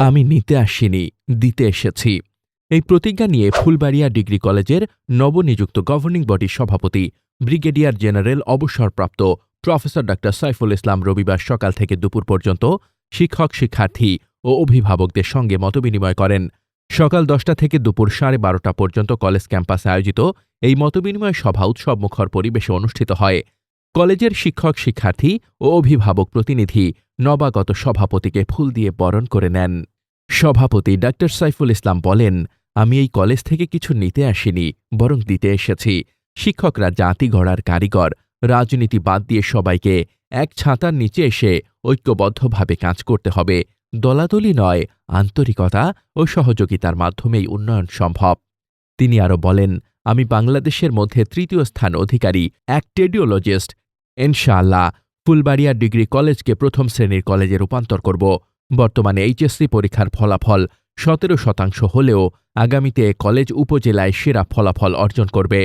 আমি নিতে আসিনি, দিতে এসেছি। এই প্রতিজ্ঞা নিয়ে ফুলবাড়িয়া ডিগ্রি কলেজের নবনিযুক্ত গভর্নিং বডির সভাপতি, ব্রিগেডিয়ার জেনারেল অবসরপ্রাপ্ত প্রফেসর ডা সাইফুল ইসলাম রবিবার সকাল থেকে দুপুর পর্যন্ত শিক্ষক, শিক্ষার্থী ও অভিভাবকদের সঙ্গে মতবিনিময় করেন। সকাল দশটা থেকে দুপুর সাড়ে বারোটা পর্যন্ত কলেজ ক্যাম্পাসে আয়োজিত এই মতবিনিময় সভা উৎসবমুখর পরিবেশে অনুষ্ঠিত হয়। কলেজের শিক্ষক, শিক্ষার্থী ও অভিভাবক প্রতিনিধি নবাগত সভাপতিকে ফুল দিয়ে বরণ করে নেন। সভাপতি ডা সাইফুল ইসলাম বলেন, আমি এই কলেজ থেকে কিছু নিতে আসিনি, বরং দিতে এসেছি। শিক্ষকরা জাতি গড়ার কারিগর, রাজনীতি বাদ দিয়ে সবাইকে এক ছাতার নিচে এসে ঐক্যবদ্ধভাবে কাজ করতে হবে। দলাদলি নয়, আন্তরিকতা ও সহযোগিতার মাধ্যমেই উন্নয়ন সম্ভব। তিনি আরও বলেন, আমি বাংলাদেশের মধ্যে তৃতীয় স্থান অধিকারী, এক টেডিওলজিস্ট। ইনশাআল্লাহ ফুলবাড়িয়া ডিগ্রি কলেজকে প্রথম শ্রেণির কলেজে রূপান্তর করব। বর্তমানে এইচএসসি পরীক্ষার ফলাফল সতেরো শতাংশ হলেও আগামীতে কলেজ উপজেলায় সেরা ফলাফল অর্জন করবে।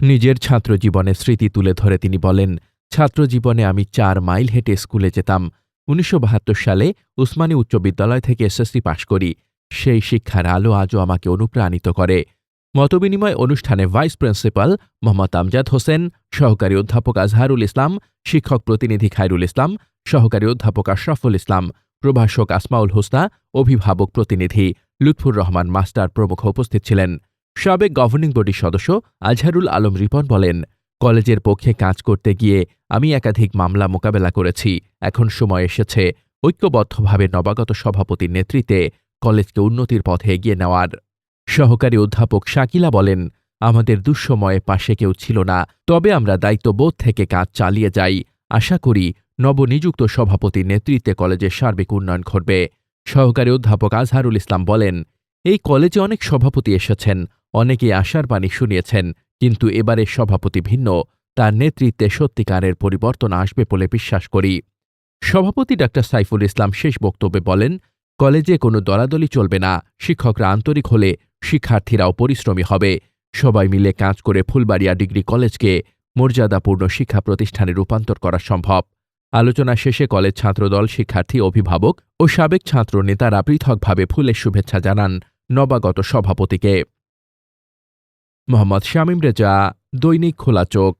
নিজের ছাত্র জীবনের স্মৃতি তুলে ধরে তিনি বলেন ছাত্র জীবনে আমি চার মাইল হেঁটে স্কুলে যেতাম। উনিশশো বাহাত্তর সালে উসমানী উচ্চ বিদ্যালয় থেকে এসএসসি পাশ করি। সেই শিক্ষার আলো আজও আমাকে অনুপ্রাণিত করে। মতবিনিময় অনুষ্ঠানে ভাইস প্রিন্সিপাল মোহাম্মদ আমজাদ হোসেন, সহকারী অধ্যাপক আজহারুল ইসলাম, শিক্ষক প্রতিনিধি খায়রুল ইসলাম, সহকারী অধ্যাপক আশরাফুল ইসলাম, প্রভাষক আসমাউল হোসনা, অভিভাবক প্রতিনিধি লুৎফুর রহমান মাস্টার প্রমুখ উপস্থিত ছিলেন। সাবেক গভর্নিং বডির সদস্য আজহারুল আলম রিপন বলেন, কলেজের পক্ষে কাজ করতে গিয়ে আমি একাধিক মামলা মোকাবেলা করেছি। এখন সময় এসেছে ঐক্যবদ্ধভাবে নবাগত সভাপতির নেতৃত্বে কলেজকে উন্নতির পথে এগিয়ে নেওয়ার। সহকারী অধ্যাপক শাকিলা বলেন, আমাদের দুঃসময়ে পাশে কেউ ছিল না, তবে আমরা দায়িত্ববোধ থেকে কাজ চালিয়ে যাই। আশা করি নবনিযুক্ত সভাপতির নেতৃত্বে কলেজের সার্বিক উন্নয়ন ঘটবে। সহকারী অধ্যাপক আজহারুল ইসলাম বলেন, এই কলেজে অনেক সভাপতি এসেছেন, অনেকেই আশার বাণী শুনিয়েছেন, কিন্তু এবারের সভাপতি ভিন্ন। তার নেতৃত্বে সত্যিকারের পরিবর্তন আসবে বলে বিশ্বাস করি। সভাপতি ডা সাইফুল ইসলাম শেষ বক্তব্যে বলেন কলেজে কোনো দলাদলি চলবে না, শিক্ষকরা আন্তরিক হলে শিক্ষার্থীরাও পরিশ্রমী হবে। সবাই মিলে কাজ করে ফুলবাড়িয়া ডিগ্রি কলেজকে মর্যাদাপূর্ণ শিক্ষা প্রতিষ্ঠানে রূপান্তর করা সম্ভব। আলোচনা শেষে কলেজ ছাত্রদল শিক্ষার্থী অভিভাবক ও সাবেক ছাত্র নেতারা পৃথকভাবে ফুলের শুভেচ্ছা জানান নবাগত সভাপতিকে। মোহাম্মদ শামীম রেজা, দৈনিক খোলা চোখ।